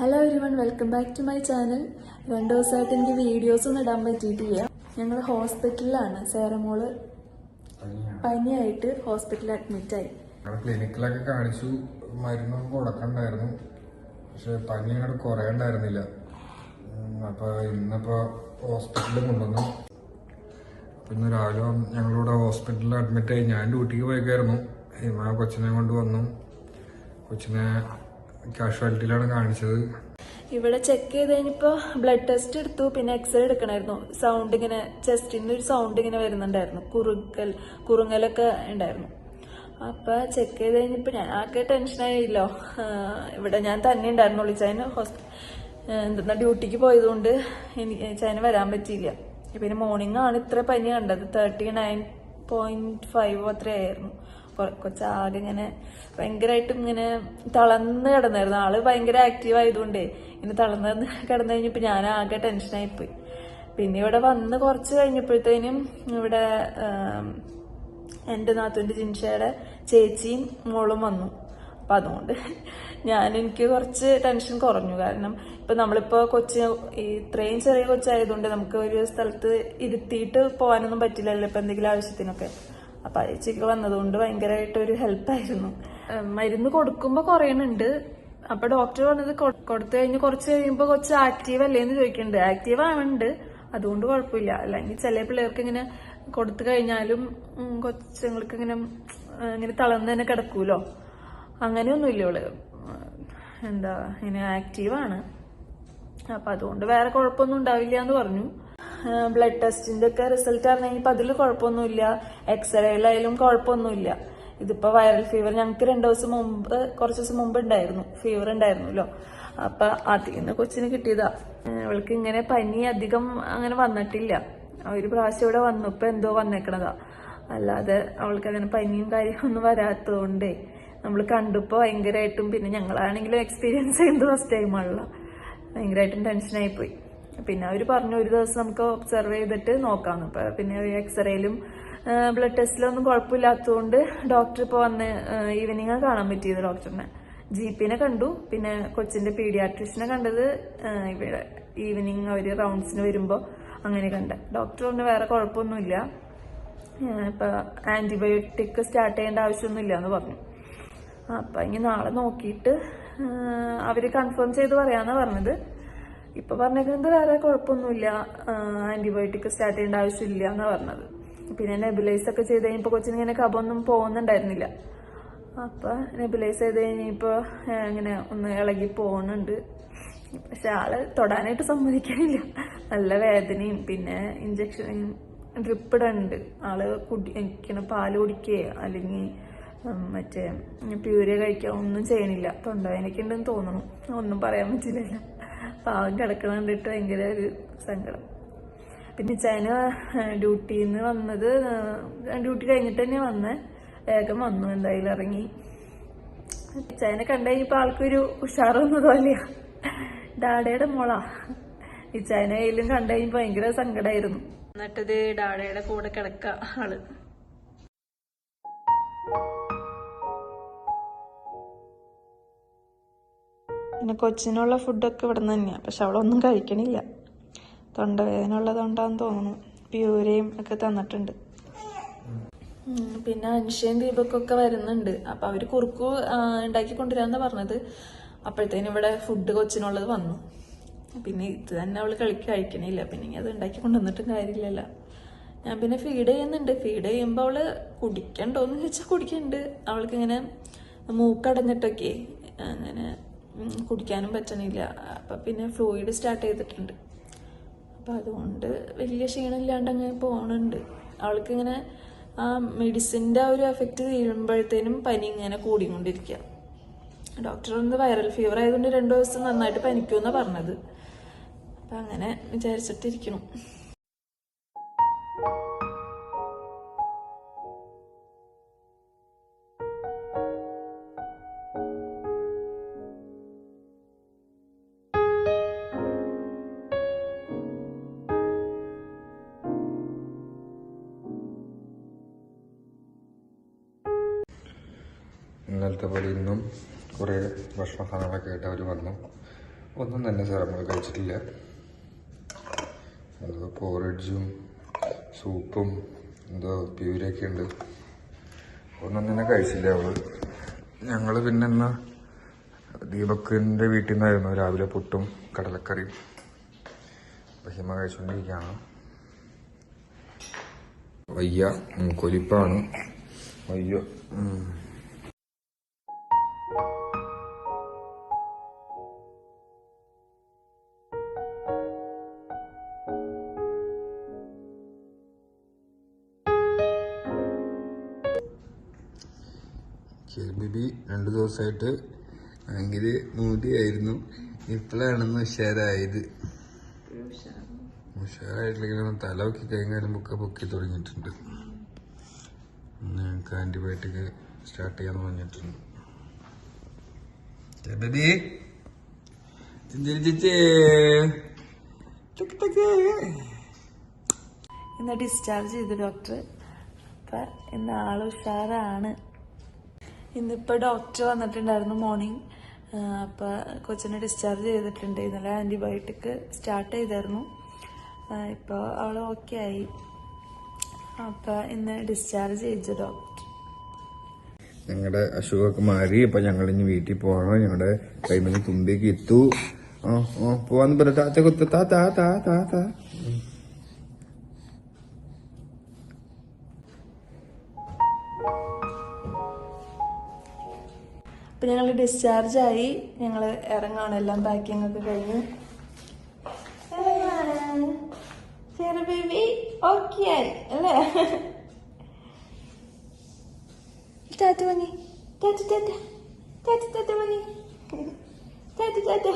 Hello everyone welcome back to my channel രണ്ട് ദിവസമായിട്ട് എനിക്ക് വീഡിയോസ് ഒന്നും ഇടാൻ പറ്റിയിട്ടില്ല. ഞങ്ങൾ ഹോസ്പിറ്റലിലാണ് സേറമോൾ പനിയായിട്ട് ഹോസ്പിറ്റലിൽ അഡ്മിറ്റായി ആയി. ക്ലിനിക്കിലൊക്കെ കാണിച്ചു. മരുന്നൊക്കെ കൊടുക്കണ്ടായിരുന്നു പക്ഷെ പനി അങ്ങോട്ട് കുറയണ്ടായിരുന്നില്ല ഉം, അപ്പൊ ഇന്നിപ്പോ ഹോസ്പിറ്റലിൽ കൊണ്ടുവന്നു. പിന്നെ രാവിലെ ഞങ്ങളിവിടെ ഹോസ്പിറ്റലിൽ അഡ്മിറ്റ് ആയി. ഞാൻ ഡ്യൂട്ടിക്ക് പോയേക്കായിരുന്നു. ഹിമ കൊച്ചിനെ കൊണ്ട് വന്നു. കൊച്ചിനെ കാഷ്വാലിറ്റിയിലാണ് കാണിച്ചത്. ഇവിടെ ചെക്ക് ചെയ്ത് കഴിഞ്ഞപ്പോൾ ബ്ലഡ് ടെസ്റ്റ് എടുത്തു പിന്നെ എക്സ്റേ എടുക്കണമായിരുന്നു സൗണ്ട് ഇങ്ങനെ ചെസ്റ്റിൽ നിന്ന് ഒരു സൗണ്ട് ഇങ്ങനെ വരുന്നുണ്ടായിരുന്നു. കുറുക്കൽ കുറുങ്ങലൊക്കെ ഉണ്ടായിരുന്നു. അപ്പൊ ചെക്ക് ചെയ്ത് കഴിഞ്ഞപ്പോൾ ഞാൻ ആകെ ടെൻഷനായില്ലോ ഇവിടെ ഞാൻ തന്നെ ഉണ്ടായിരുന്നുള്ളൂ ചൈന ഹോസ്പിറ്റൽ എന്തെന്നാ ഡ്യൂട്ടിക്ക് പോയതുകൊണ്ട് എനിക്ക് ചൈന വരാൻ പറ്റിയില്ല. പിന്നെ മോർണിംഗ് ആണ് ഇത്ര പനി കണ്ടത്. തേർട്ടി നയൻ പോയിന്റ് ഫൈവ് അത്രയായിരുന്നു കൊച്ചാകെ ഇങ്ങനെ ഭയങ്കരമായിട്ടും ഇങ്ങനെ തളർന്ന് കിടന്നായിരുന്നു. ആൾ ഭയങ്കര ആക്റ്റീവ് ആയതുകൊണ്ടേ ഇങ്ങനെ തളർന്ന് കിടന്നു കഴിഞ്ഞപ്പോ ഞാൻ ആകെ ടെൻഷനായിപ്പോയി പിന്നെ ഇവിടെ വന്ന് കുറച്ച് കഴിഞ്ഞപ്പോഴത്തേനും ഇവിടെ എന്റെ നാത്തുവിന്റെ ജിൻഷയുടെ ചേച്ചിയും മോളും വന്നു. അപ്പം അതുകൊണ്ട് ഞാൻ എനിക്ക് കുറച്ച് ടെൻഷൻ കുറഞ്ഞു. കാരണം ഇപ്പം നമ്മളിപ്പോൾ കൊച്ച് ഈ ഇത്രയും ചെറിയ കൊച്ചായതുകൊണ്ട് നമുക്ക് ഒരു സ്ഥലത്ത് ഇരുത്തിയിട്ട് പോകാനൊന്നും പറ്റില്ലല്ലോ ഇപ്പം എന്തെങ്കിലും ആവശ്യത്തിനൊക്കെ. അപ്പം അയച്ചൊക്കെ വന്നതുകൊണ്ട് ഭയങ്കരമായിട്ട് ഒരു ഹെൽപ്പായിരുന്നു മരുന്ന് കൊടുക്കുമ്പോൾ കുറയണുണ്ട്. അപ്പൊ ഡോക്ടർ പറഞ്ഞത് കൊടുത്തു കഴിഞ്ഞ് കുറച്ച് കഴിയുമ്പോൾ കുറച്ച് ആക്റ്റീവ് അല്ലേ എന്ന് ചോദിക്കുന്നുണ്ട് ആക്റ്റീവ് ആവുന്നുണ്ട് അതുകൊണ്ട് കുഴപ്പമില്ല. അല്ലെങ്കിൽ ചില പിള്ളേർക്ക് ഇങ്ങനെ കൊടുത്തു കഴിഞ്ഞാലും കൊച്ചുങ്ങൾക്ക് ഇങ്ങനെ ഇങ്ങനെ തളർന്ന് തന്നെ കിടക്കൂലോ? അങ്ങനെയൊന്നുമില്ല ഇവൾ. എന്താ ഇങ്ങനെ ആക്റ്റീവാണ്. അപ്പൊ അതുകൊണ്ട് വേറെ കുഴപ്പമൊന്നും ഉണ്ടാവില്ല എന്ന് പറഞ്ഞു. ബ്ലഡ് ടെസ്റ്റിന്റെ ഒക്കെ റിസൾട്ട് അറിഞ്ഞപ്പോൾ അതിൽ കുഴപ്പമൊന്നുമില്ല. എക്സ്റേയിലായാലും കുഴപ്പമൊന്നുമില്ല. ഇതിപ്പോ വൈറൽ ഫീവർ ഞങ്ങൾക്ക് രണ്ടു ദിവസം മുമ്പ് കുറച്ച് ദിവസം മുമ്പ് ഉണ്ടായിരുന്നു. ഫീവർ ഉണ്ടായിരുന്നല്ലോ. അപ്പൊ അതിൽ നിന്ന് കൊച്ചിന് കിട്ടിയതാ. അവൾക്ക് ഇങ്ങനെ പനി അധികം അങ്ങനെ വന്നിട്ടില്ല. ഒരു പ്രാവശ്യം ഇവിടെ വന്നു. ഇപ്പൊ എന്തോ വന്നേക്കണതാ. അല്ലാതെ അവൾക്ക് അങ്ങനെ പനിയും കാര്യമൊന്നും വരാത്തതുകൊണ്ടേ നമ്മൾ കണ്ടപ്പോ ഭയങ്കരമായിട്ടും പിന്നെ ഞങ്ങളാണെങ്കിലും എക്സ്പീരിയൻസ് ചെയ്യുന്നത് ഫസ്റ്റ് ടൈമാണല്ലോ ഭയങ്കരമായിട്ടും ടെൻഷനായി പോയി. പിന്നെ അവർ പറഞ്ഞു ഒരു ദിവസം നമുക്ക് ഒബ്സർവ് ചെയ്തിട്ട് നോക്കാം അപ്പൊ പിന്നെ എക്സ്റേയിലും ബ്ലഡ് ടെസ്റ്റിലൊന്നും കുഴപ്പമില്ലാത്തതുകൊണ്ട് ഡോക്ടർ ഇപ്പോൾ വന്ന് ഈവനിങ് കാണാൻ പറ്റിയത് ഡോക്ടറിനെ ജി പിന്നെ കണ്ടു. പിന്നെ കൊച്ചിന്റെ പീഡിയാട്രിഷനെ കണ്ടത് ഇവിടെ ഈവനിങ് അവർ റൗണ്ട്സിന് വരുമ്പോൾ അങ്ങനെ കണ്ട. ഡോക്ടർ പറഞ്ഞു വേറെ കുഴപ്പമൊന്നുമില്ല. ഇപ്പം ആന്റിബയോട്ടിക് സ്റ്റാർട്ട് ചെയ്യേണ്ട ആവശ്യമൊന്നുമില്ല എന്ന് പറഞ്ഞു. അപ്പൊ ഇനി നാളെ നോക്കിയിട്ട് അവർ കൺഫേം ചെയ്ത് പറയാന്നാ പറഞ്ഞത്. ഇപ്പൊ പറഞ്ഞേക്കുന്നത് വേറെ കുഴപ്പമൊന്നുമില്ല. ആന്റിബയോട്ടിക് സ്റ്റാർട്ട് ചെയ്യേണ്ട ആവശ്യമില്ല എന്ന് പറഞ്ഞത്. പിന്നെ നെബുലൈസ് ഒക്കെ ചെയ്ത് കഴിഞ്ഞപ്പോ കൊച്ചിന് ഇങ്ങനെ കഫൊന്നും പോകുന്നുണ്ടായിരുന്നില്ല. അപ്പൊ നെബുലൈസ് ചെയ്ത് കഴിഞ്ഞപ്പോ ഇങ്ങനെ ഒന്ന് ഇളകി പോകുന്നുണ്ട് പക്ഷെ ആൾ തൊടാനായിട്ട് സമ്മതിക്കാനില്ല നല്ല വേദനയും പിന്നെ ഇഞ്ചക്ഷൻ ഡ്രിപ്പ് ഇടുന്നുണ്ട് ആൾ കുടിക്കണ പാൽ കുടിക്കുകയോ അല്ലെങ്കിൽ മറ്റേ പ്യൂരിയ കഴിക്കുക ഒന്നും ചെയ്യണില്ല. തൊണ്ടവേനയ്ക്കുണ്ടെന്ന് തോന്നണം ഒന്നും പറയാൻ പറ്റില്ലല്ലോ. പാവം കിടക്കണ കണ്ടിട്ട് ഭയങ്കര ഒരു സങ്കടം. പിന്നെ ചൈന ഡ്യൂട്ടിയിൽ നിന്ന് വന്നത് ഡ്യൂട്ടി കഴിഞ്ഞിട്ട് തന്നെ വന്ന്. വേഗം വന്നു എന്തായാലും ഇറങ്ങി. ചൈന കണ്ടു കഴിഞ്ഞപ്പോ ആൾക്കൊരു ഉഷാറൊന്നും തോന്നിയ ഡാഡയുടെ മോളാ. ഈ ചൈന കയ്യിലും കണ്ടു കഴിഞ്ഞപ്പോ ഭയങ്കര സങ്കടമായിരുന്നു എന്നിട്ടത് ഡാഡയുടെ കൂടെ കിടക്ക ആൾ. പിന്നെ കൊച്ചിനുള്ള ഫുഡൊക്കെ ഇവിടെ നിന്ന് തന്നെയാണ് പക്ഷെ അവളൊന്നും കഴിക്കണില്ല. തൊണ്ടവേദന ഉള്ളതുകൊണ്ടാന്ന് തോന്നുന്നു. പ്യൂരയും ഒക്കെ തന്നിട്ടുണ്ട്. പിന്നെ അൻഷയും ദീപക്കൊക്കെ വരുന്നുണ്ട്. അപ്പൊ അവർ കുറുക്കു ഉണ്ടാക്കി കൊണ്ടുവരാന്ന് പറഞ്ഞത്. അപ്പോഴത്തേനും ഇവിടെ ഫുഡ് കൊച്ചിനുള്ളത് വന്നു. പിന്നെ ഇത് തന്നെ അവൾ കളിക്ക് കഴിക്കണില്ല. പിന്നെ അത് ഉണ്ടാക്കി കൊണ്ടുവന്നിട്ടും കാര്യമില്ലല്ലോ. ഞാൻ പിന്നെ ഫീഡ് ചെയ്യുന്നുണ്ട്. ഫീഡ് ചെയ്യുമ്പോൾ അവൾ കുടിക്കണ്ടോന്ന് ചോദിച്ചാൽ കുടിക്കുന്നുണ്ട് അവൾക്ക് ഇങ്ങനെ മൂക്കടഞ്ഞിട്ടൊക്കെ അങ്ങനെ കുടിക്കാനും പറ്റണില്ല. അപ്പം പിന്നെ ഫ്ലൂയിഡ് സ്റ്റാർട്ട് ചെയ്തിട്ടുണ്ട്. അപ്പം അതുകൊണ്ട് വലിയ ക്ഷീണമില്ലാണ്ട് അങ്ങനെ പോകണുണ്ട് അവൾക്ക് ഇങ്ങനെ ആ മെഡിസിന്റെ ഒരു എഫക്റ്റ് തീരുമ്പോഴത്തേനും പനി ഇങ്ങനെ കൂടിക്കൊണ്ടിരിക്കുക ഡോക്ടർ ഒന്ന് വൈറൽ ഫീവർ ആയതുകൊണ്ട് രണ്ടു ദിവസം നന്നായിട്ട് പനിക്കുമെന്നാണ് പറഞ്ഞത്. അപ്പം അങ്ങനെ വിചാരിച്ചിട്ടിരിക്കണം ഇന്നലത്തെ പോലെ ഇന്നും കുറേ ഭക്ഷണ സാധനങ്ങളൊക്കെ ആയിട്ട് വന്നു. ഒന്നും തന്നെ സാർ നമ്മൾ കഴിച്ചിട്ടില്ല. എന്തോ പോറിഡ്ജും സൂപ്പും എന്തോ പ്യൂരൊക്കെ ഉണ്ട്. ഒന്നും തന്നെ കഴിച്ചില്ല അവൾ. ഞങ്ങൾ പിന്നെ എന്നാ ദീപക്കിന്റെ വീട്ടിൽ നിന്നായിരുന്നു. രാവിലെ പുട്ടും കടലക്കറിയും. അപ്പൊ ഹിമ കഴിച്ചുകൊണ്ടിരിക്കുകയാണ് വയ്യ കൊലിപ്പാണ് വയ്യ. ബേബി രണ്ടു ദിവസമായിട്ട് ഭയങ്കര മൂടിയായിരുന്നു. ഇപ്പോഴാണെന്ന് ഉഷാരായത് ഉഷാറായിട്ടില്ലെങ്കിലും തല പൊക്കി കഴിഞ്ഞാലും ബുക്ക് പൊക്കി തുടങ്ങിയിട്ടുണ്ട്. ഞങ്ങൾക്ക് ആന്റിബയോട്ടിക് സ്റ്റാർട്ട് ചെയ്യാന്ന് പറഞ്ഞിട്ടുണ്ട്. ബേബി. ഇന്ന് ഡിസ്ചാർജ് ചെയ്തു ഡോക്ടർ അപ്പം ഇന്ന് ആൾ ഉഷാറാണ്. ഇന്നിപ്പോൾ ഡോക്ടർ വന്നിട്ടുണ്ടായിരുന്നു മോർണിംഗ് അപ്പൊ കൊച്ചിനെ ഡിസ്ചാർജ് ചെയ്തിട്ടുണ്ട്. ഇന്നലെ ആന്റിബയോട്ടിക് സ്റ്റാർട്ട് ചെയ്തായിരുന്നു. ഇപ്പോൾ അവൾ ഓക്കെ ആയി. അപ്പൊ ഇന്ന് ഡിസ്ചാർജ് ചെയ്തു ഡോക്ടർ ഞങ്ങളുടെ അസുഖമൊക്കെ മാറി ഇപ്പൊ ഞങ്ങൾ ഇനി വീട്ടിൽ പോകണം ഞങ്ങളുടെ കൈമിന് തുമ്പിക്ക് എത്തു പോവാന്ന് പറ താത്ത കുത്തു താ താ താ താ താ. അപ്പം ഞങ്ങൾ ഡിസ്ചാർജായി ഞങ്ങൾ ഇറങ്ങാണ്. എല്ലാം പാക്കിംഗ് ഒക്കെ കഴിഞ്ഞു. ചെറു ബേബി ഓക്കെ ആയി അല്ലേ? ടാറ്റ മണി ടാറ്റ ടാറ്റ ടാറ്റ ടാറ്റ മണി ടാറ്റ ടാറ്റ